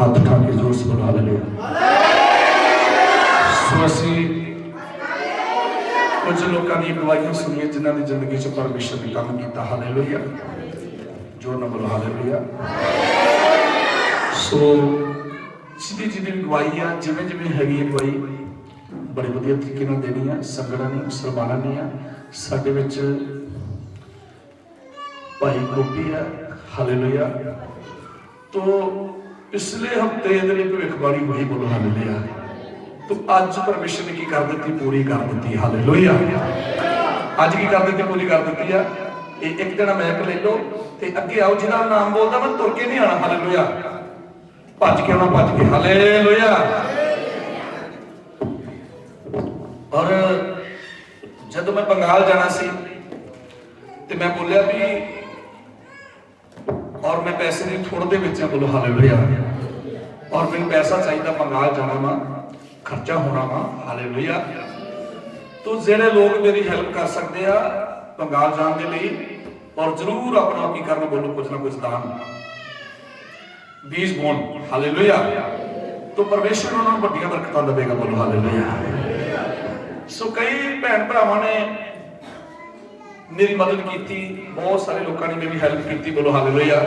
ਹੱਥ ਉਠਾ ਕੇ ਜ਼ੋਰ ਸੇ ਬੁਲਾ ਲੈਣੇ ਸੋ ਅਸੀਂ ਕੁਝ ਲੋਕਾਂ ਦੀ ਗਵਾਹੀਆਂ ਸੁਣੀਆਂ ਜਿਨ੍ਹਾਂ ਦੀ ਜ਼ਿੰਦਗੀ 'ਚ ਪਰਮੇਸ਼ਰ ਨੇ ਕੰਮ ਕੀਤਾ। ਹਾਲੇਲੂਇਆ। ਜੋਰ ਨਾਲ ਬੋਲੋ, ਹਾਲੇਲੂਇਆ। ਸੋ ਸਿੱਧੀ ਜਿਹਦੀ ਵੀ ਆ ਜਿਵੇਂ ਜਿਵੇਂ ਹੈਗੀ ਹੈ ਗਵਾਹੀ, ਬੜੇ ਵਧੀਆ ਤਰੀਕੇ ਨਾਲ ਦੇਣੀ ਆ ਸੰਗੜਾਂ ਨਹੀਂ ਸਰਮਾਨਾ ਨਹੀਂ ਆ ਸਾਡੇ ਵਿੱਚ ਭਾਈ ਗੋਪੀ ਆ। ਹਾਲੇਲੂਇਆ। ਤੋ ਪਿਛਲੇ ਹਫ਼ਤੇ ਦੇ ਲਈ ਭਵਿੱਖਬਾਣੀ ਵਹੀ ਬੋਲੋ ਲਿਆ ਤੋ ਅੱਜ ਪਰਮੇਸ਼ਰ ਨੇ ਕੀ ਕਰ ਦਿੱਤੀ? ਪੂਰੀ ਕਰ ਦਿੱਤੀ। ਹਾਲੇਲੂਇਆ। ਅੱਜ ਕੀ ਕਰ ਦਿੱਤੀ? ਪੂਰੀ ਕਰ ਦਿੱਤੀ ਆ। ਇਹ ਇੱਕ ਜਣਾ ਮੈਪ ਲੈ ਲਓ ਤੇ ਅੱਗੇ ਆਓ, ਜਿਹਦਾ ਨਾਮ ਬੋਲਦਾ, ਮੈਂ ਤੁਰ ਕੇ ਨਹੀਂ ਆਣਾ ਹਾਲੇਲੂਇਆ। ਭੱਜ ਕੇ ਆਉਣਾ, ਭੱਜ ਕੇ। ਹਾਲੇਲੂਇਆ। ਔਰ ਜਦੋਂ ਮੈਂ ਬੰਗਾਲ ਜਾਣਾ ਸੀ ਤੇ ਮੈਂ ਬੋਲਿਆ ਵੀ ਔਰ ਮੈਂ ਪੈਸੇ ਦੀ ਥੋੜ ਦੇ ਵਿੱਚ ਆ, ਬੋਲੋ, ਹਾਲੇਲੂਇਆ। ਔਰ ਮੈਨੂੰ ਪੈਸਾ ਚਾਹੀਦਾ ਬੰਗਾਲ ਜਾਣਾ ਵਾ, ਖਰਚਾ ਹੋਣਾ ਵਾ, ਹਾਲੇਲੂਇਆ। ਤੋ ਜਿਹੜੇ ਲੋਕ ਮੇਰੀ ਹੈਲਪ ਕਰ ਸਕਦੇ ਆ ਬੰਗਾਲ ਜਾਣ ਦੇ ਲਈ, ਔਰ ਜ਼ਰੂਰ ਆਪਣਾ ਕੀ ਕਰਨ ਬੋਲੋ ਕੁਝ ਨਾ ਕੁਝ ਦਾਨ। ਬੀਜ ਬੋਨ ਹਾਲੇਲੂਇਆ। ਤੋ ਪਰਮੇਸ਼ਰ ਉਹਨਾਂ ਨੂੰ ਵੱਡੀਆਂ ਬਰਕਤਾਂ ਦੇਵੇਗਾ, ਬੋਲੋ, ਹਾਲੇਲੂਇਆ। ਸੋ ਕਈ ਭੈਣ ਭਰਾਵਾਂ ਨੇ ਮੇਰੀ ਮਦਦ ਕੀਤੀ, ਬਹੁਤ ਸਾਰੇ ਲੋਕਾਂ ਨੇ ਮੇਰੀ ਹੈਲਪ ਕੀਤੀ, ਬੋਲੋ, ਹਾਲੇਲੂਇਆ।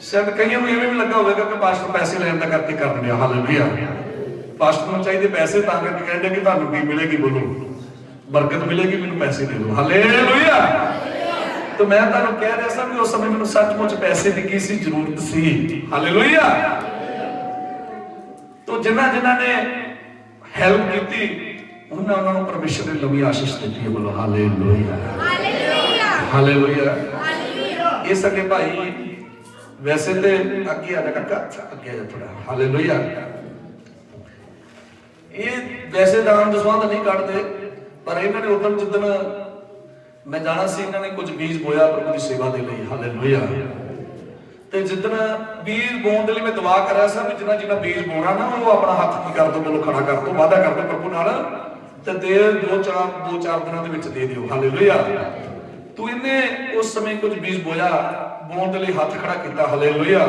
ਸ਼ਾਇਦ ਕਈਆਂ ਨੂੰ ਐਵੇਂ ਵੀ ਲੱਗਾ ਹੋਵੇਗਾ ਕਿ ਪਾਸਟਰ ਪੈਸੇ ਲੈਣ ਦਾ ਕਰਕੇ ਕਰ ਦਿੰਦੇ ਆ ਹਾਲੇਲੂਇਆ। ਪਾਸਟਰ ਨੂੰ ਚਾਹੀਦੇ ਪੈਸੇ ਤਾਂ ਕਰਕੇ ਕਹਿੰਦੇ ਕਿ ਤੁਹਾਨੂੰ ਕੀ ਮਿਲੇਗੀ ਬੋਲੋ। ਬਰਕਤ ਮਿਲੇਗੀ ਮੈਨੂੰ ਪੈਸੇ ਦੇ ਦਿਓ। ਹਾਲੇਲੂਇਆ! ਤੇ ਮੈਂ ਤੁਹਾਨੂੰ ਕਹਿ ਰਿਹਾ ਸਾਂ ਕਿ ਉਸ ਸਮੇਂ ਮੈਨੂੰ ਸੱਚਮੁੱਚ ਪੈਸੇ ਦੀ ਕੀ ਸੀ ਜ਼ਰੂਰਤ ਸੀ। ਹਾਲੇਲੂਇਆ! ਤੋ ਜਿਨ੍ਹਾਂ ਜਿਨ੍ਹਾਂ ਨੇ ਹੈਲਪ ਕੀਤੀ ਉਹਨਾਂ ਉਹਨਾਂ ਨੂੰ ਪਰਮੇਸ਼ਰ ਨੇ ਲੰਮੀ ਆਸ਼ੀਸ਼ ਦਿੱਤੀ ਹੈ ਬੋਲੋ ਹਾਲੇਲੂਇਆ। ਹਾਲੇਲੂਇਆ! ਹਾਲੇਲੂਇਆ। ਇਹ ਸਕੇ ਭਾਈ ਵੈਸੇ ਤੇ ਅੱਗੇ ਆ ਜਾ ਕਾਕਾ ਅੱਗੇ ਆ ਜਾ ਥੋੜਾ ਹਾਲੇਲੂਇਆ। ਇਹ ਵੈਸੇ ਦਾਨ ਦਸਵੰਦ ਨਹੀਂ ਕੱਢਦੇ, ਪਰ ਇਹਨਾਂ ਨੇ ਉਦੋਂ ਜਿੱਦਣ ਮੈਂ ਜਾਣਾ ਸੀ, ਇਹਨਾਂ ਨੇ ਕੁਝ ਬੀਜ ਬੋਇਆ ਪ੍ਰਭੂ ਦੀ ਸੇਵਾ ਦੇ ਲਈ, ਹਾਲੇਲੂਇਆ। ਤੇ ਜਿੱਦਣ ਬੀਜ ਬੋਣ ਦੇ ਲਈ ਮੈਂ ਦੁਆ ਕਰਿਆ ਸੀ ਵੀ ਜਿੰਨਾ ਜਿੰਨਾ ਬੀਜ ਬੋਣਾ ਨਾ, ਉਹ ਆਪਣਾ ਹੱਥ ਕੀ ਕਰ ਦੋ ਮੈਨੂੰ ਖੜਾ ਕਰ ਦੋ, ਵਾਅਦਾ ਕਰ ਦੋ ਪ੍ਰਭੂ ਨਾਲ, ਤੇ ਦੇ ਦੋ ਚਾਰ ਦੋ ਚਾਰ ਦਿਨਾਂ ਦੇ ਵਿੱਚ ਦੇ ਦਿਓ, ਹਾਲੇਲੂਇਆ। ਤੂੰ ਇਹਨੇ ਉਸ ਸਮੇਂ ਕੁਝ ਬੀਜ ਬੋਇਆ ਬੋਣ ਦੇ ਲਈ ਹੱਥ ਖੜਾ ਕੀਤਾ, ਹਾਲੇਲੂਇਆ।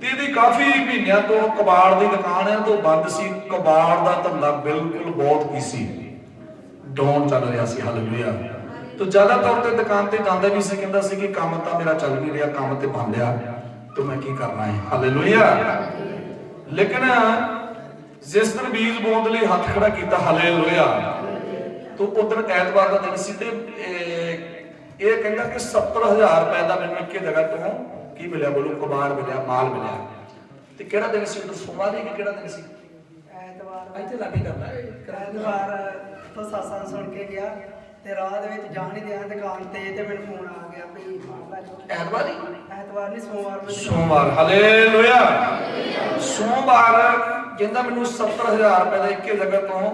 ਤੇ ਇਹਦੀ ਕਾਫੀ ਮਹੀਨਿਆਂ ਤੋਂ ਕਬਾੜ ਦੀ ਦੁਕਾਨ ਹੈ ਤੋਂ ਬੰਦ ਸੀ। ਕਬਾੜ ਦਾ ਧੰਦਾ ਬਿਲਕੁਲ ਬਹੁਤ ਕੀ ਸੀ। ਡਾਊਨ ਚੱਲ ਰਿਹਾ ਸੀ, ਹਾਲੇਲੂਇਆ। ਤੋ ਜ਼ਿਆਦਾ ਤੇ ਦੁਕਾਨ ਤੇ ਜਾਂਦਾ ਵੀ ਸੀ, ਕਹਿੰਦਾ ਸੀ ਕਿ ਕੰਮ ਤਾਂ ਮੇਰਾ ਚੱਲ ਨਹੀਂ ਰਿਹਾ, ਕੰਮ ਤੇ ਬੰਦ ਆ। ਤੇ ਮੈਂ ਕੀ ਕਰਨਾ ਹੈ? ਹਾਲੇਲੂਇਆ। ਲੇਕਿਨ ਜਿਸ ਦਿਨ ਬੀਜ ਬੋਣ ਦੇ ਲਈ ਹੱਥ ਖੜਾ ਕੀਤਾ, ਹਾਲੇਲੂਇਆ। ਤੋ ਉਦੋਂ ਐਤਵਾਰ ਦਾ ਦਿਨ ਸੀ ਤੇ ਇਹ- ਕਹਿੰਦਾ ਕਿ 70000 ਰੁਪਏ ਦਾ ਮੈਨੂੰ ਇੱਕੇ ਜਗ੍ਹਾ ਤੋਂ ਕੀ ਮਿਲਿਆ ਬੋਲੋ ਕਬਾੜ ਮਿਲਿਆ ਮਾਲ ਮਿਲਿਆ। ਤੇ ਕਿਹੜਾ ਦਿਨ ਸੀ? ਉਦੋਂ ਸੋਮਵਾਰ ਹੀ ਕਿ ਕਿਹੜਾ ਦਿਨ ਸੀ? ਐਤਵਾਰ। ਇੱਥੇ ਲੱਗੇ ਕਰਨਾ ਐਤਵਾਰ ਤੋਂ ਸਾਸਾਂ ਸੁਣ ਕੇ ਗਿਆ ਤੇ ਰਾਹ ਦੇ ਵਿੱਚ ਜਾਣ ਹੀ ਦਿਆ ਦੁਕਾਨ ਤੇ ਤੇ ਮੈਨੂੰ ਫੋਨ ਆ ਗਿਆ ਵੀ ਐਤਵਾਰ ਹੀ? ਐਤਵਾਰ ਨਹੀਂ ਸੋਮਵਾਰ ਨੂੰ। ਸੋਮਵਾਰ ਹਾਲੇਲੂਇਆ। ਸੋਮਵਾਰ ਕਹਿੰਦਾ ਮੈਨੂੰ 70000 ਰੁਪਏ ਦਾ ਇੱਕੇ ਜਗ੍ਹਾ ਤੋਂ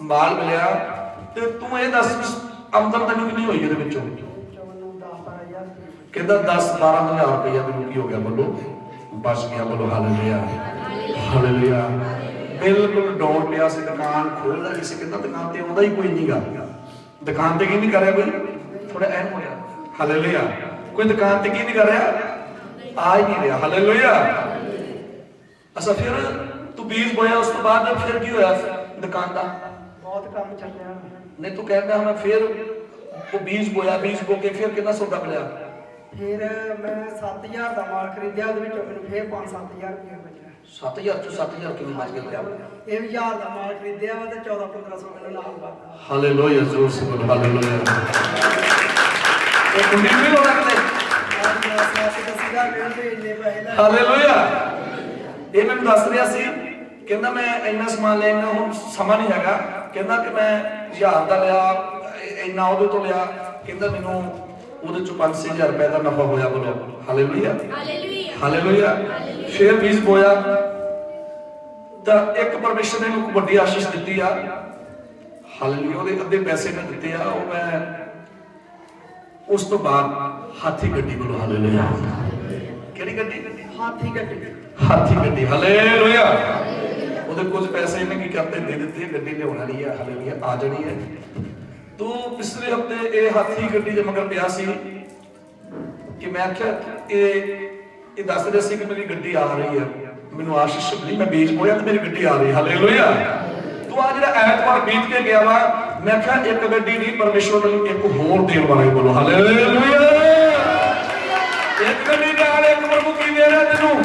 ਮਾਲ ਮਿਲਿਆ ਤੇ ਤੂੰ ਇਹ ਦੱਸ ਆਮਦਨ ਤੈਨੂੰ ਕਿੰਨੀ ਹੋਈ ਇਹਦੇ ਵਿੱਚੋਂ? ਕਹਿੰਦਾ 10 12000 ਰੁਪਇਆ ਮੈਨੂੰ ਕੀ ਹੋ ਗਿਆ ਬੋਲੋ? ਬਚ ਗਿਆ ਬੋਲੋ ਹਾਲੇਲੂਇਆ। ਹਾਲੇਲੂਇਆ। ਬਿਲਕੁਲ ਡਾਊਨ ਪਿਆ ਸੀ ਦੁਕਾਨ ਖੋਲਦਾ ਨਹੀਂ ਸੀ। ਕਹਿੰਦਾ ਦੁਕਾਨ ਤੇ ਆਉਂਦਾ ਹੀ ਕੋਈ ਨਹੀਂਗਾ। ਦੁਕਾਨ ਤੇ ਕੀ ਨਹੀਂ ਕਰ ਰਿਹਾ ਕੋਈ? ਥੋੜਾ ਐਨ ਹੋ ਗਿਆ ਹਾਲੇਲੂਇਆ। ਕੋਈ ਦੁਕਾਨ ਤੇ ਕੀ ਨਹੀਂ ਕਰ ਰਿਹਾ ਆ ਹੀ ਨਹੀਂ ਰਿਹਾ। ਹਾਲੇਲੂਇਆ। ਅਸਾ ਫਿਰ ਤੂੰ ਬੀਜ ਬੋਇਆ ਉਸ ਤੋਂ ਬਾਅਦ ਫਿਰ ਕੀ ਹੋਇਆ? ਦੁਕਾਨ ਦਾ? ਬਹੁਤ ਕੰਮ ਚੱਲਿਆ। ਨਹੀਂ ਤੂੰ ਕਹਿੰਦਾ ਮੈਂ ਫਿਰ ਉਹ ਬੀਜ ਬੋਇਆ ਬੀਜ ਬੋ ਕੇ ਫਿਰ ਕਿੰਨਾ ਸੌਦਾ ਮਿਲਿਆ? ਫਿਰ ਮੈਂ 7000 ਦਾ ਮਾਲ ਖਰੀਦਿਆ ਉਹਦੇ ਵਿੱਚੋਂ ਮੈਨੂੰ ਫਿਰ 5-7000 ਰੁਪਏ ਬਚਿਆ। 7000 ਤੋਂ 7000 ਕਿਵੇਂ ਬਚ ਗਿਆ ਇਹ ਵੀ 1000 ਦਾ ਮਾਲ ਖਰੀਦਿਆ ਵਾ ਤੇ 14-1500 ਮੈਨੂੰ ਨਾਲ ਬਾਅਦ ਹਾਲੇਲੂਇਆ ਜ਼ੋਰ ਸੇ ਬੋਲ ਹਾਲੇਲੂਇਆ ਇਹ ਕੁੰਡੀ ਵੀ ਹੋ ਰੱਖਦੇ ਹਾਲੇਲੂਇਆ ਇਹ ਮੈਨੂੰ ਦੱਸ ਰਿਹਾ ਸੀ ਕਹਿੰਦਾ ਮੈਂ ਇੰਨਾ ਸਮਾਨ ਲੈਣ ਨੂੰ ਹੁਣ ਸਮਾਂ ਨਹੀਂ ਹੈਗਾ। ਕਹਿੰਦਾ ਕਿ ਮੈਂ ਹਜ਼ਾਰ ਦਾ ਲਿਆ ਇੰਨਾ ਉਹਦੇ ਤੋਂ ਲਿਆ। ਕਹਿੰਦਾ ਮੈਨੂੰ ਉਹਦੇ ਚੋਂ 5-6000 ਰੁਪਏ ਦਾ ਨਫਾ ਹੋਇਆ ਬੋਲੋ। ਹਾਲੇਲੂਇਆ ਹਾਲੇਲੂਇਆ ਹਾਲੇਲੂਇਆ ਫਿਰ ਬੀਜ ਬੋਇਆ ਤਾਂ ਇੱਕ ਪਰਮੇਸ਼ਰ ਨੇ ਇਹਨੂੰ ਵੱਡੀ ਆਸ਼ੀਸ਼ ਦਿੱਤੀ ਆ। ਹਾਲੇਲੂਇਆ ਉਹਦੇ ਅੱਧੇ ਪੈਸੇ ਨੇ ਦਿੱਤੇ ਆ। ਉਹ ਮੈਂ ਉਸ ਤੋਂ ਬਾਅਦ ਹਾਥੀ ਗੱਡੀ ਬੋਲੋ ਹਾਲੇਲੂਇਆ ਕਿਹੜੀ ਗੱਡੀ? ਹਾਥੀ ਗੱਡੀ। ਹਾਥੀ ਗੱਡੀ। ਹਾਲੇਲੂਇਆ ਉਹਦੇ ਕੁਝ ਪੈਸੇ ਇਹਨੇ ਕੀ ਕਰਤੇ? ਦੇ ਦਿੱਤੇ। ਗੱਡੀ ਲਿਆਉਣ ਵਾਲੀ ਆ। ਹਾਲੇਲੂਇਆ ਆ ਜਾਣੀ ਹੈ। ਤੂੰ ਪਿਛਲੇ ਹਫ਼ਤੇ ਇਹ ਹਾਥੀ ਗੱਡੀ ਦੇ ਮਗਰ ਪਿਆ ਸੀ ਕਿ ਮੈਂ ਆਖਿਆ, ਇਹ ਇਹ ਦੱਸ ਰਿਹਾ ਸੀ ਕਿ ਮੇਰੀ ਗੱਡੀ ਆ ਰਹੀ ਹੈ ਮੈਨੂੰ ਆਸ਼ੀਸ਼ ਮਿਲੀ, ਮੈਂ ਬੀਜ ਬੋਇਆ ਤੇ ਮੇਰੀ ਗੱਡੀ ਆ ਰਹੀ, ਹਾਲੇਲੂਇਆ। ਤੂੰ ਆ ਜਿਹੜਾ ਐਤਵਾਰ ਬੀਤ ਕੇ ਗਿਆ ਵਾ, ਮੈਂ ਕਿਹਾ ਇੱਕ ਗੱਡੀ ਨਹੀਂ, ਪਰਮੇਸ਼ਵਰ ਨੂੰ ਇੱਕ ਹੋਰ ਦੇਣ ਵਾਲੇ ਬੋਲੋ ਹਾਲੇਲੂਇਆ। ਇੱਕ ਗੱਡੀ ਨਾਲ ਇੱਕ ਪ੍ਰਭੂ ਕੀ ਦੇ ਰਿਹਾ ਤੈਨੂੰ?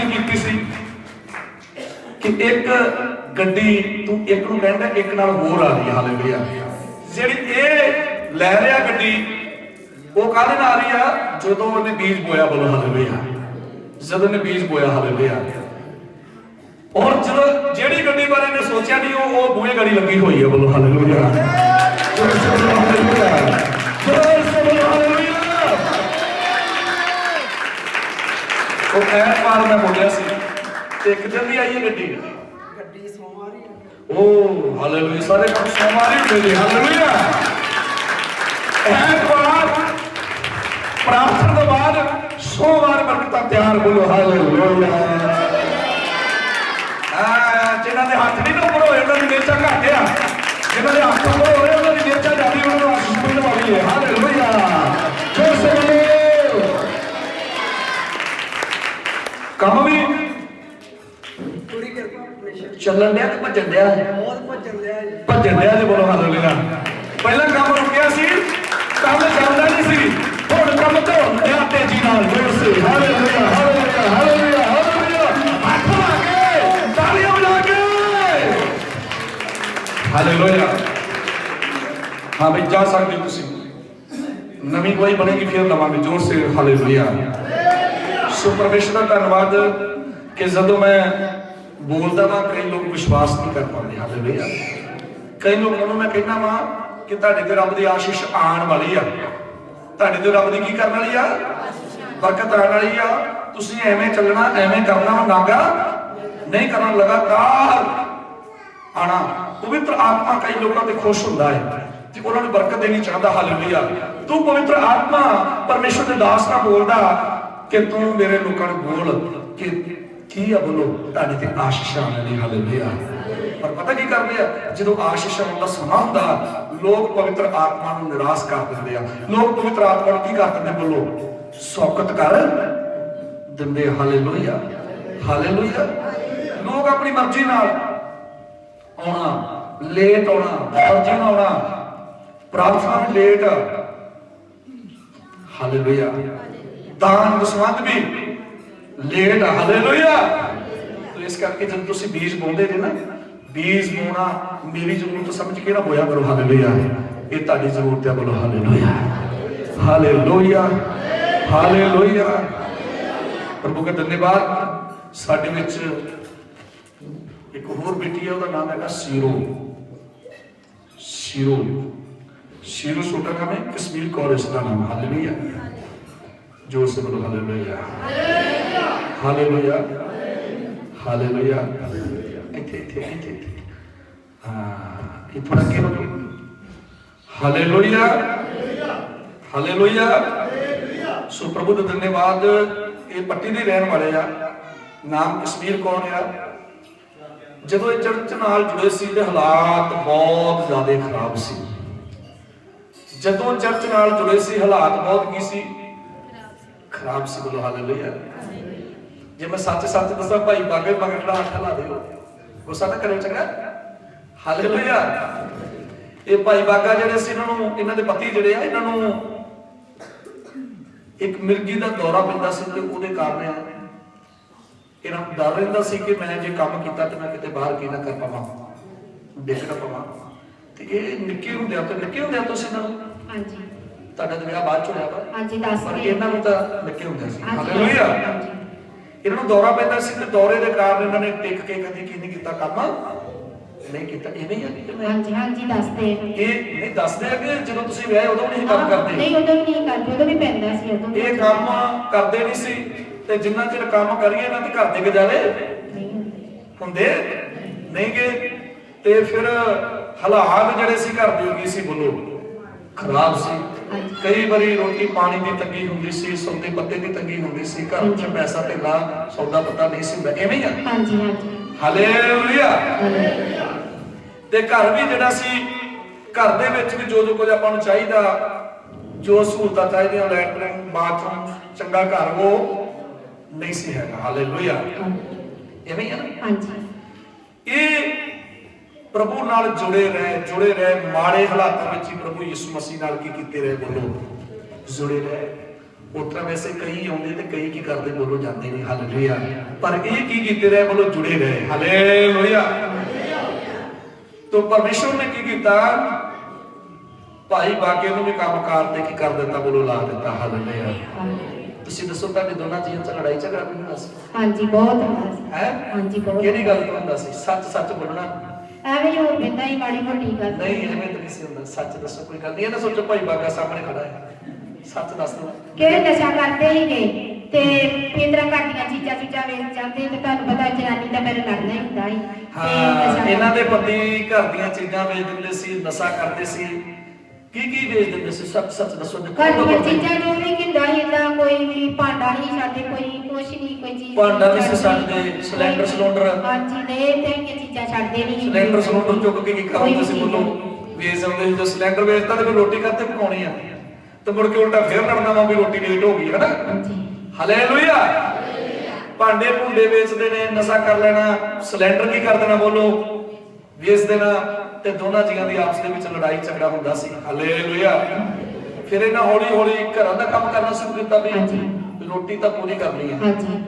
ਤੋਂ ਇੱਕ ਬਾਣੀ ਕੀਤੀ ਸੀ ਕਿ ਇੱਕ ਗੱਡੀ ਤੂੰ ਇੱਕ ਨੂੰ ਕਹਿੰਦਾ ਇੱਕ ਨਾਲ ਹੋਰ ਆ ਰਹੀ ਹਾਲੇਲੂਇਆ ਜਿਹੜੀ ਇਹ ਲੈ ਰਿਹਾ ਗੱਡੀ, ਉਹ ਕਾਹਦੇ ਨਾਲ ਆ ਰਹੀ ਆ? ਜਦੋਂ ਉਹਨੇ ਬੀਜ ਬੋਇਆ ਬੋਲੋ ਹਾਲੇਲੂਇਆ ਜਦੋਂ ਉਹਨੇ ਬੀਜ ਬੋਇਆ ਹਾਲੇਲੂਇਆ ਔਰ ਜਦੋਂ ਜਿਹੜੀ ਗੱਡੀ ਬਾਰੇ ਨੇ ਸੋਚਿਆ ਨਹੀਂ, ਉਹ ਉਹ ਬੂਹੇ ਗੜੀ ਲੱਗੀ ਹੋਈ ਹੈ ਬੋਲੋ ਹਾਲੇਲੂਇਆ ਜੋਰ ਸੇ ਹਾਲੇਲੂਇਆ ਉਹ ਐਤਵਾਰ ਮੈਂ ਬੋਲਿਆ ਸੀ ਤੇ ਇੱਕ ਜਲਦੀ ਆਈ ਹੈ ਗੱਡੀ। ਗੱਡੀ ਸੋਮਵਾਰੀ ਆ। ਓ ਹਾਲੇਲੂਇਆ ਸਾਰੇ ਕੰਮ ਹੁੰਦੇ ਨੇ ਹਾਲੇਲੂਇਆ। ਐਤਵਾਰ ਪ੍ਰਾਰਥਨਾ ਤੋਂ ਬਾਅਦ ਸੋਮਵਾਰ ਬਰਕਤਾਂ ਤਿਆਰ ਬੋਲੋ ਹਾਲੇਲੂਇਆ। ਹਾਲੇਲੂਇਆ। ਹਾਂ ਵੀ ਜਾ ਸਕਦੇ ਤੁਸੀਂ। ਨਵੀਂ ਕੋਈ ਬਣੇਗੀ, ਫਿਰ ਲਵਾਂਗੇ, ਜੋਰ ਸੇ ਹਾਲੇਲੂਇਆ। ਸੋ ਪਰਮੇਸ਼ਰ ਦਾ ਧੰਨਵਾਦ ਕਿ ਜਦੋਂ ਮੈਂ ਬੋਲਦਾ ਵਾਂ, ਕਈ ਲੋਕ ਵਿਸ਼ਵਾਸ ਨਹੀਂ ਕਰ ਪਾਉਂਦੇ। ਹਾਲੇਲੂਇਆ। ਕਈ ਲੋਕਾਂ ਨੂੰ ਮੈਂ ਕਹਿੰਦਾ ਵਾਂ ਕਿ ਤੁਹਾਡੇ ਤੇ ਰੱਬ ਦੀ ਆਸ਼ੀਸ਼ ਆਉਣ ਵਾਲੀ ਆ। ਤੁਹਾਡੇ ਤੇ ਰੱਬ ਦੀ ਕੀ ਕਰਨ ਵਾਲੀ ਆ? ਬਰਕਤ ਆਉਣ ਵਾਲੀ ਆ। ਤੁਸੀਂ ਐਵੇਂ ਚੱਲਣਾ, ਐਵੇਂ ਕਰਨਾ ਵਾ ਨਾਗਾ। ਨਹੀਂ ਕਰਨਾ ਲਗਾਤਾਰ ਆਣਾ ਪਵਿੱਤਰ ਆਤਮਾ ਕਈ ਲੋਕਾਂ ਤੇ ਖੁਸ਼ ਹੁੰਦਾ ਹੈ ਤੇ ਉਹਨਾਂ ਨੂੰ ਬਰਕਤ ਦੇਣੀ ਚਾਹੁੰਦਾ, ਹਾਲੇਲੂਇਆ। ਤੂੰ ਪਵਿੱਤਰ ਆਤਮਾ, ਪਰਮੇਸ਼ਰ ਦੇ ਦਾਸ ਨਾਲ ਬੋਲਦਾ ਕਿ ਤੂੰ ਮੇਰੇ ਲੋਕਾਂ ਨੂੰ ਬੋਲ ਕਿ ਕੀ ਆ ਬੋਲੋ? ਤੁਹਾਡੇ ਤੇ ਆਸ਼ੀਸ਼ ਆਉਣ ਵਾਲੀ, ਹਾਲੇਲੂਇਆ। ਪਰ ਪਤਾ ਕੀ ਕਰਦੇ ਆ? ਜਦੋਂ ਆਸ਼ੀਸ਼ ਆਉਣ ਦਾ ਸਮਾਂ ਹੁੰਦਾ, ਲੋਕ ਪਵਿੱਤਰ ਆਤਮਾ ਨੂੰ ਨਿਰਾਸ਼ ਕਰ ਦਿੰਦੇ ਆ। ਲੋਕ ਪਵਿੱਤਰ ਆਤਮਾ ਨੂੰ ਕੀ ਕਰ ਦਿੰਦੇ ਬੋਲੋ। ਸੌਕਤ ਕਰ ਦਿੰਦੇ, ਹਾਲੇਲੂਇਆ। ਹਾਲੇਲੂਇਆ। ਲੋਕ ਆਪਣੀ ਮਰਜ਼ੀ ਨਾਲ ਆਉਣਾ, ਲੇਟ ਆਉਣਾ, ਮਰਜ਼ੀ ਨਾਲ ਆਉਣਾ। ਪ੍ਰਾਰਥਨਾ ਵੀ ਲੇਟ ਹਾਲੇਲੂਇਆ। ਦਾਨ ਦਸਵੰਦ ਵੀ ਲੇਟ ਹਾਲੇਲੂਇਆ। ਤੋ ਇਸ ਕਰਕੇ ਜਦ ਤੁਸੀਂ ਬੀਜ ਬੋਂਦੇ ਜੇ ਨਾ, ਬੀਜ ਬੋਣਾ ਮੇਰੀ ਜ਼ਰੂਰਤ ਸਮਝ ਕੇ ਨਾ ਬੋਇਆ ਕਰੋ। ਹਾਲੇਲੂਇਆ। ਇਹ ਤੁਹਾਡੀ ਜ਼ਰੂਰਤ ਹੈ ਬੋਲੋ ਹਾਲੇਲੂਇਆ। ਹਾਲੇਲੂਇਆ। ਹਾਲੇਲੂਇਆ। ਪ੍ਰਭੂ ਦਾ ਧੰਨਵਾਦ। ਸਾਡੇ ਵਿੱਚ ਇੱਕ ਹੋਰ ਬੇਟੀ ਹੈ ਉਹਦਾ ਨਾਮ ਹੈਗਾ ਸੀਰੋ। ਸੀਰੋ। ਸੀਰੋ ਛੋਟਾ ਨਾਮ ਹੈ, ਕਸ਼ਮੀਰ ਕੌਰ ਦਾ ਨਾਮ। ਹਾਲੇਲੂਇਆ। ਜੋਰ ਸੇ ਬੋਲੋ ਹਾਲੇਲੂਇਆ। ਹਾਲੇਲੂਇਆ। ਹਾਲੇਲੂਇਆ। ਇੱਥੇ ਇੱਥੇ ਇੱਥੇ ਇੱਥੇ। ਹਾਂ, ਇਹ ਥੋੜਾ ਕੇ। ਹਾਲੇਲੂਇਆ। ਹਾਲੇਲੂਇਆ। ਸੋ ਪ੍ਰਭੂ ਦਾ ਧੰਨਵਾਦ। ਇਹ ਪੱਟੀ ਦੇ ਰਹਿਣ ਵਾਲੇ ਆ। ਨਾਮ ਕਸ਼ਮੀਰ ਕੌਰ ਆ। ਜਦੋਂ ਇਹ ਚਰਚ ਨਾਲ ਜੁੜੇ ਸੀ ਤੇ ਹਾਲਾਤ ਬਹੁਤ ਜ਼ਿਆਦਾ ਖਰਾਬ ਸੀ। ਜਦੋਂ ਚਰਚ ਨਾਲ ਜੁੜੇ ਸੀ, ਹਾਲਾਤ ਬਹੁਤ ਕੀ ਸੀ? ਖਰਾਬ ਸੀ, ਬੋਲੋ ਹਾਲੇਲੂਇਆ। ਜੇ ਮੈਂ ਸੱਚ ਸੱਚ ਦੱਸਾਂ, ਭਾਈ ਬਾਗੇ ਬਗੜਾ ਹੱਥ ਲਾ ਦਿਓ। ਗੁੱਸਾ ਤਾਂ ਕਰਿਓ ਚੰਗਾ। ਹਾਲੇਲੂਇਆ। ਇਹ ਭਾਈ ਬਾਗਾ ਜਿਹੜੇ ਸੀ, ਇਹਨਾਂ ਨੂੰ, ਇਹਨਾਂ ਦੇ ਪਤੀ ਜਿਹੜੇ ਆ, ਇਹਨਾਂ ਨੂੰ ਇੱਕ ਮਿਰਗੀ ਦਾ ਦੌਰਾ ਪੈਂਦਾ ਸੀ ਤੇ ਉਹਦੇ ਕਾਰਨ ਇਹਨਾਂ ਨੂੰ ਡਰ ਰਹਿੰਦਾ ਸੀ ਕਿ ਮੈਂ ਜੇ ਕੰਮ ਕੀਤਾ ਤੇ ਮੈਂ ਕਿਤੇ ਬਾਹਰ ਕੀ ਨਾ ਕਰ ਪਾਵਾਂ ਨਾ ਪਾਵਾਂ। ਤੇ ਇਹ ਨਿੱਕੇ ਹੁੰਦਿਆਂ ਤੋਂ ਨਿੱਕੇ ਹੁੰਦਿਆਂ ਤੋਂ ਸੀ ਨੂੰ? ਹਾਂਜੀ। ਤੁਹਾਡਾ ਤਾਂ ਵਿਆਹ ਬਾਅਦ ਚ ਹੋਇਆ ਵਾ? ਹਾਂਜੀ ਦੱਸ ਪਰ ਰਹੇ ਇਹਨਾਂ ਨੂੰ ਤਾਂ ਨਿੱਕੇ ਹੁੰਦਿਆਂ ਸੀ। ਹਾਲੇਲੂਇਆ। ਇਹਨਾਂ ਨੂੰ ਦੌਰਾ ਪੈਂਦਾ ਸੀ ਤੇ ਦੌਰੇ ਦੇ ਕਾਰਨ ਇਹਨਾਂ ਨੇ ਟਿਕ ਕੇ ਕਦੀ ਕੀ ਨਹੀਂ ਕੀਤਾ ਕੰਮ। ਨਹੀਂ ਕੀਤਾ ਇਵੇਂ ਹੀ ਆ ਕਿ ਮੈਂ ਹਾਂਜੀ ਹਾਂਜੀ ਦੱਸਦੇ ਇਹ ਨਹੀਂ ਦੱਸਦੇ ਆ ਕਿ ਜਦੋਂ ਤੁਸੀਂ ਵਿਆਹੇ ਉਦੋਂ ਵੀ ਨਹੀਂ ਕੰਮ ਕਰਦੇ? ਨਹੀਂ ਉਦੋਂ ਵੀ ਨਹੀਂ ਕਰਦੇ ਉਦੋਂ ਵੀ ਪੈਂਦਾ ਸੀ ਉਦੋਂ ਵੀ। ਇਹ ਕੰਮ ਕਰਦੇ ਨਹੀਂ ਸੀ ਤੇ ਜਿੰਨਾ ਚਿਰ ਕੰਮ ਕਰੀਏ ਨਾ ਤੇ ਘਰ ਦੇ ਗੁਜ਼ਾਰੇ ਨਹੀਂ ਹੁੰਦੇ। ਹੁੰਦੇ? ਨਹੀਂ ਗਏ ਤੇ ਫਿਰ ਹਾਲਾਤ ਜਿਹੜੇ ਸੀ ਘਰ ਦੇ ਕੀ ਸੀ ਬੋਲੋ। ਖਰਾਬ ਸੀ। ਹਾਂਜੀ। ਕਈ ਵਾਰੀ ਰੋਟੀ ਪਾਣੀ ਦੀ ਤੰਗੀ ਹੁੰਦੀ ਸੀ ਸੌਦੇ ਪੱਤੇ ਦੀ ਤੰਗੀ ਹੁੰਦੀ ਸੀ ਘਰ 'ਚ ਪੈਸਾ ਧੇਲਾ ਸੌਦਾ ਪੱਤਾ ਨਹੀਂ ਸੀ ਹੁੰਦਾ ਐਵੇਂ ਹੀ ਆ। ਹਾਂਜੀ ਹਾਂਜੀ। ਹਾਲੇਲੂਇਆ। ਤੇ ਘਰ ਵੀ ਜਿਹੜਾ ਸੀ ਘਰ ਦੇ ਵਿੱਚ ਵੀ ਜੋ ਜੋ ਕੁਝ ਆਪਾਂ ਨੂੰ ਚਾਹੀਦਾ ਜੋ ਸਹੂਲਤਾਂ ਚਾਹੀਦੀਆਂ ਲੈਟਰਿੰਗ ਬਾਥਰੂਮ ਚੰਗਾ ਘਰ ਉਹ ਨਹੀਂ ਸੀ ਹੈਗਾ। ਹਾਲੇਲੂਇਆ ਐਵੇਂ ਹੀ ਆ ਨਾ? ਹਾਂਜੀ। ਇਹ ਪ੍ਰਭੂ ਨਾਲ ਜੁੜੇ ਰਹੇ ਜੁੜੇ ਰਹੇ ਮਾੜੇ ਹਾਲਾਤਾਂ ਵਿੱਚ ਹੀ ਪ੍ਰਭੂ ਯਿਸੂ ਮਸੀਹ ਨਾਲ ਕੀ ਕੀਤੇ ਰਹੇ ਬੋਲੋ? ਜੁੜੇ ਰਹੇ। ਉਤਰਾ ਵੈਸੇ ਕਈ ਆਉਂਦੇ ਤੇ ਕਈ ਕੀ ਕਰਦੇ ਬੋਲੋ ਜਾਂਦੇ ਨਹੀਂ। ਹਾਲੇਲੂਇਆ ਪਰ ਇਹ ਕੀ ਕੀਤੇ ਰਹੇ ਬੋਲੋ? ਜੁੜੇ ਰਹੇ। ਹਾਲੇਲੂਇਆ ਤੋ ਪਰਮੇਸ਼ਵਰ ਨੇ ਕੀ ਕੀਤਾ? ਭਾਈ ਬਾਗੇ ਨੂੰ ਵੀ ਕੰਮ ਕਾਰ ਤੇ ਕੀ ਕਰ ਦਿੱਤਾ? ਬੋਲੋ ਲਾ ਦਿੱਤਾ। ਹਾਲੇਲੂਇਆ ਤੁਸੀਂ ਦੱਸੋ ਤੁਹਾਡੇ ਦੋਨਾਂ ਜੀਆਂ ਚ ਲੜਾਈ ਝਗੜਾ ਵੀ ਹੁੰਦਾ ਸੀ? ਹਾਂਜੀ ਬਹੁਤ ਹੁੰਦਾ ਸੀ। ਹੈ? ਹਾਂਜੀ ਬਹੁਤ ਕਿਹੜੀ ਗੱਲ ਤੋਂ ਹੁੰਦਾ ਸੀ? ਸੱਚ ਸੱਚ ਬੋਲਣਾ? ਐਵੇਂ ਹੀ ਪੈਂਦਾ ਹੀ ਮਾੜੀ ਮੋਟੀ ਗੱਲ। ਨਹੀਂ ਐਵੇਂ ਤਾਂ ਨਹੀਂ ਸੀ ਹੁੰਦਾ। ਸੱਚ ਦੱਸੋ ਕੋਈ ਗੱਲ ਨਹੀਂ। ਇਹ ਨਾ ਸੋਚੋ ਭਾਈ ਬਾਗਾ ਸਾਹਮਣੇ ਖੜਾ ਹੈ। ਸੱਚ ਦੱਸ ਦੋ ਕਿਹੜੇ ਨਸ਼ਾ ਕਰਦੇ ਹੀਗੇ ਤੇ ਪੀਂਦਰਾ ਘਾਟੀਆਂ ਚੀਜ਼ਾਂ ਚੀਜ਼ਾਂ ਵੇਚ ਜਾਂਦੇ ਤੇ ਤੁਹਾਨੂੰ ਪਤਾ ਜਨਾਨੀ ਦਾ ਮੇਰੇ ਲੜਨਾ ਹੀ ਹੁੰਦਾ ਹਾਂ ਨਸ਼ਾ ਇਹਨਾਂ ਦੇ। ਪਤੀ ਘਰ ਦੀਆਂ ਚੀਜ਼ਾਂ ਵੇਚ ਦਿੰਦੇ ਸੀ ਨਸ਼ਾ ਕਰਦੇ ਸੀ ਕੀ ਕੀ ਵੇਚ ਦਿੰਦੇ ਸੀ ਸੱਚ ਸੱਚ ਦੱਸੋ ਦੇਖੋ ਘਰ ਦੀਆਂ ਚੀਜ਼ਾਂ ਜੋ ਵੀ ਕਿੰਦਾ ਹਿੰਦਾ ਕੋਈ ਵੀ ਭਾਂਡਾ ਨਹੀਂ ਸਾਡੇ ਕੋਈ ਕੁਛ ਨਹੀਂ ਕੋਈ ਚੀਜ਼ ਭਾਂਡਾ ਨਹੀਂ ਸੀ ਛੱਡਦੇ। ਛੱਡਦੇ, ਸਿਲੰਡਰ, ਸਿਲੰਡਰ। ਹਾਂਜੀ ਨੇ ਤੇ ਇਹ ਚੀਜ਼ਾਂ ਛੱਡਦੇ ਨਹੀਂ ਸਿਲੰਡਰ ਸਿਲੰਡਰ ਚੁੱਕ ਕੇ ਕੀ ਕਰਦੇ ਸੀ ਬੋਲੋ। ਵੇਚ ਆਉਂਦੇ ਸੀ ਜਦੋਂ ਸਿਲੰਡਰ ਵੇਚਦਾ ਤੇ ਫਿਰ ਰੋਟੀ ਕਾਤੇ ਪਕਾਉਣੀ ਆ ਤੇ ਮੁੜ ਕੇ ਉਲਟਾ ਫੇਰ ਲੜਨਾ ਵਾ ਵੀ ਰੋਟੀ ਲੇਟ ਹੋ ਗਈ ਹੈ ਨਾ ਹਾਂਜੀ ਹਾਲੇਲੂਇਆ। ਭਾਂਡੇ ਭੁੰਡੇ ਵੇਚਦੇ ਨੇ ਨਸ਼ਾ ਕਰ ਲੈਣਾ ਸਿਲੰਡਰ ਕੀ ਕਰ ਦੇਣਾ ਬੋਲੋ? ਵੇਚ ਦੇਣਾ ਤੇ ਦੋਨਾਂ ਜੀਆਂ ਦੀ ਆਪਸ ਦੇ ਵਿੱਚ ਲੜਾਈ ਝਗੜਾ ਹੁੰਦਾ ਸੀ। ਹਾਲੇਲੂਇਆ। ਫਿਰ ਇਹਨਾਂ ਹੌਲੀ ਹੌਲੀ ਘਰਾਂ ਦਾ ਕੰਮ ਕਰਨਾ ਸ਼ੁਰੂ ਕੀਤਾ ਵੀ ਹਾਂਜੀ। ਰੋਟੀ ਤਾਂ ਪੂਰੀ ਕਰਨੀ ਹੈ ਹਾਂਜੀ।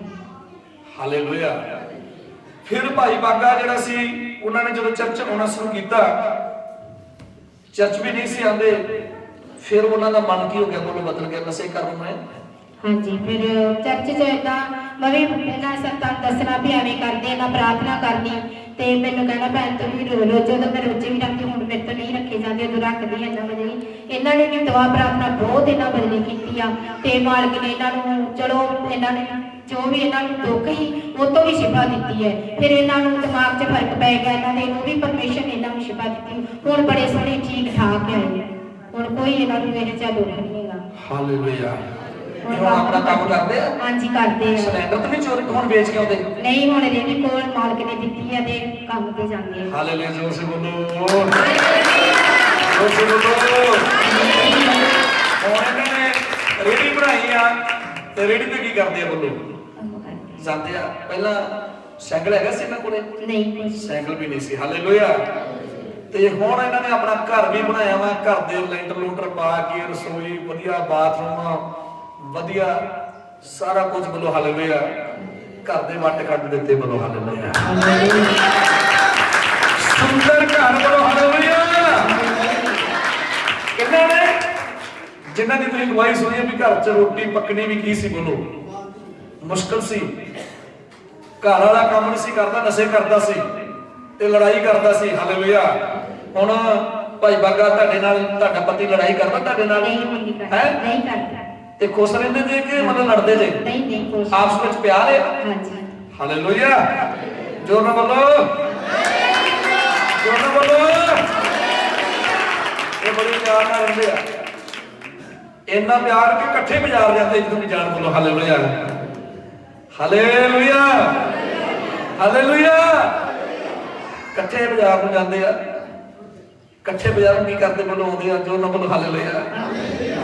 ਹਾਲੇਲੂਇਆ। ਫਿਰ ਭਾਈ ਬਾਗਾ ਜਿਹੜਾ ਸੀ ਉਹਨਾਂ ਨੇ ਜਦੋਂ ਚਰਚ ਆਉਣਾ ਸ਼ੁਰੂ ਕੀਤਾ ਚਰਚ ਵੀ ਨਹੀਂ ਸੀ ਆਉਂਦੇ ਫਿਰ ਉਹਨਾਂ ਦਾ ਮਨ ਕੀ ਹੋ ਗਿਆ? ਬੋਲੋ ਬਦਲ ਗਿਆ। ਨਸ਼ੇ ਕਰਨ ਮੈਂ ਹਾਂਜੀ, ਫਿਰ ਚਰਚ ਚ ਇਦਾਂ ਮੈਂ ਵੀ ਇਹਨਾਂ ਸੰਤਾਂ ਨੂੰ ਦੱਸਣਾ ਵੀ ਐਵੇਂ ਕਰਦੇ ਨਾ ਪ੍ਰਾਰਥਨਾ ਕਰਨੀ ਤੇ ਮੈਨੂੰ ਕਹਿਣਾ ਭੈਣ ਤੂੰ ਵੀ ਰੋ ਲੋ ਜਦੋਂ ਮੈਂ ਰੋਜੇ ਵੀ ਰੱਖਦੀ ਹੁਣ ਮੇਰੇ ਤੋਂ ਨਹੀਂ ਰੱਖੇ ਜਾਂਦੇ, ਉਦੋਂ ਰੱਖਦੀ ਇੰਨਾ ਵਜੇ ਇਹਨਾਂ ਨੇ ਵੀ ਦੁਆ ਪ੍ਰਾਰਥਨਾ ਬਹੁਤ ਇਹਨਾਂ ਬਦਲੀ ਕੀਤੀ ਆ ਤੇ ਮਾਲਕ ਨੇ ਇਹਨਾਂ ਨੂੰ, ਚਲੋ ਇਹਨਾਂ ਨੇ ਜੋ ਵੀ ਇਹਨਾਂ ਨੂੰ ਦੁੱਖ ਸੀ ਉਹ ਤੋਂ ਵੀ ਸ਼ਿਫਾ ਦਿੱਤੀ ਹੈ। ਫਿਰ ਇਹਨਾਂ ਨੂੰ ਦਿਮਾਗ 'ਚ ਫ਼ਰਕ ਪੈ ਗਿਆ, ਇਹਨਾਂ ਦੇ ਉਹ ਵੀ ਪਰਮੇਸ਼ਰ ਨੇ ਇਹਨਾਂ ਨੂੰ ਸ਼ਿਫਾ ਦਿੱਤੀ। ਹੁਣ ਬੜੇ ਸੋਹਣੇ ਠੀਕ ਠਾਕ ਹੈ ਹੁਣ ਕੋਈ ਇਹਨਾਂ ਨੂੰ ਇਹ ਜਿਹਾ ਦੁੱਖ ਨਹੀਂ ਹੈਗਾ। ਹਾਲੇਲੂਇਆ ਹੁਣ ਆਪਣਾ ਕੰਮ ਕਰਦੇ ਆ? ਹਾਂਜੀ ਕਰਦੇ ਆ। ਸਿਲੰਡਰ ਤਾਂ ਨਹੀਂ ਚੋਰੀ ਹੁਣ ਵੇਚ ਕੇ ਆਉਂਦੇ? ਨਹੀਂ ਹੁਣ ਰੇੜੀ ਕੋਲ ਮਾਲਕ ਨੇ ਦਿੱਤੀ ਹੈ ਤੇ ਕੰਮ ਤੇ ਜਾਂਦੇ ਆ। ਹਾਲੇਲੂਇਆ ਜੋਰ ਸੇ ਬੋਲੋ। ਜੋਰ ਸੇ ਬੋਲੋ। ਹੁਣ ਇਹਨਾਂ ਨੇ ਰੇੜੀ ਬਣਾਈ ਆ। ਤੇ ਰੇੜੀ ਤੇ ਕੀ ਕਰਦੇ ਆ ਬੋਲੋ? ਕੰਮ ਕਰਦੇ ਜਾਂਦੇ ਆ। ਪਹਿਲਾਂ ਸਾਈਕਲ ਹੈਗਾ ਸੀ ਇਹਨਾਂ ਕੋਲੇ? ਨਹੀਂ ਕੁਛ ਸਾਈਕਲ ਵੀ ਨਹੀਂ ਸੀ। ਹਾਲੇਲੂਇਆ। ਤੇ ਹੁਣ ਇਹਨਾਂ ਨੇ ਆਪਣਾ ਘਰ ਵੀ ਬਣਾਇਆ ਵਾ। ਘਰ ਦੇ ਲੈਂਟਰ ਲੂੰਟਰ ਪਾ ਕੇ ਰਸੋਈ ਵਧੀਆ ਬਾਥਰੂਮ ਵਧੀਆ ਸਾਰਾ ਕੁਝ ਬੋਲੋ ਹਾਲੇਲੂਇਆ। ਘਰ ਦੇ ਵੱਟ ਕੱਢ ਦਿੱਤੇ ਬੋਲੋ ਹਾਲੇਲੂਇਆ। ਸੁੰਦਰ ਘਰ ਬੋਲੋ ਹਾਲੇਲੂਇਆ। ਕਿੰਨਾ ਨੇ ਜਿਨ੍ਹਾਂ ਦੀ ਤੁਸੀਂ ਗਵਾਹੀ ਸੁਣੀ ਵੀ ਘਰ 'ਚ ਰੋਟੀ ਪੱਕਣੀ ਵੀ ਕੀ ਸੀ ਬੋਲੋ? ਮੁਸ਼ਕਲ ਸੀ। ਘਰ ਵਾਲਾ ਕੰਮ ਨਹੀਂ ਸੀ ਕਰਦਾ ਨਸ਼ੇ ਕਰਦਾ ਸੀ ਤੇ ਲੜਾਈ ਕਰਦਾ ਸੀ ਹਾਲੇਲੂਇਆ। ਹੁਣ ਭਾਈ ਬਾਗਾ ਤੁਹਾਡੇ ਨਾਲ ਤੁਹਾਡਾ ਪਤੀ ਲੜਾਈ ਕਰਦਾ ਤੁਹਾਡੇ ਨਾਲ? ਹੈ? ਨਹੀਂ ਕਰਦਾ। ਤੇ ਖੁਸ਼ ਰਹਿੰਦੇ ਜੇ ਕਿ ਮਤਲਬ ਲੜਦੇ ਜੇ ਨਹੀਂ ਨਹੀਂ ਕੁਛ ਆਪਸ ਵਿੱਚ ਪਿਆਰ ਹੈ? ਹਾਂਜੀ ਹਾਲੇਲੂਇਆ। ਜੋਰ ਨਾਲ ਬੋਲੋ। ਜੋਰ ਨਾਲ ਬੋਲੋ। ਇਹ ਬੜੀ ਪਿਆਰ ਨਾਲ ਰਹਿੰਦੇ ਆ। ਇੰਨਾ ਪਿਆਰ ਕਿ ਇਕੱਠੇ ਬਾਜ਼ਾਰ ਜਾਂਦੇ ਜਦੋਂ ਵੀ ਜਾਣ ਬੋਲੋ ਹਾਲੇਲੂਇਆ। ਹਾਲੇਲੂਇਆ। ਹਾਲੇਲੂਇਆ। ਇਕੱਠੇ ਬਾਜ਼ਾਰ ਨੂੰ ਜਾਂਦੇ ਆ। ਇਕੱਠੇ ਬਾਜ਼ਾਰ ਨੂੰ ਕੀ ਕਰਦੇ? ਬੋਲੋ ਆਉਂਦੇ ਆ। ਜੋ ਨਾ ਬੋਲੋ। ਹਾਲੇਲੂਇਆ।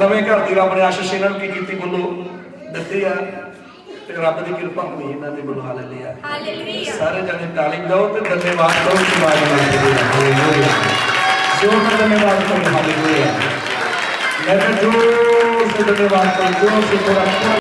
ਨਵੇਂ ਘਰ ਦੀ ਰੱਬ ਨੇ ਆਸ਼ੀਸ਼ ਇਹਨਾਂ ਨੂੰ ਕੀ ਕੀਤੀ? ਬੋਲੋ ਦਿੱਤੀ ਆ ਤੇ ਰੱਬ ਦੀ ਕਿਰਪਾ ਹੋਈ ਇਹਨਾਂ ਤੇ ਬੋਲੋ ਹਾਲੇਲੂਇਆ। ਹਾਲੇਲੂਇਆ। ਸਾਰੇ ਜਣੇ ਤਾਲੀ ਦਿਓ ਤੇ ਧੰਨਵਾਦ ਕਰੋ ਕਿ ਬਾਤ ਹਾਲੇਲੂਇਆ। ਜੋ ਧੰਨਵਾਦ ਕਰੋ ਹਾਲੇਲੂਇਆ। ਮੈਂ ਤਾਂ ਸੇ ਧੰਨਵਾਦ ਕਰੋ ਜੋਰ ਸੇ ਥੋੜਾ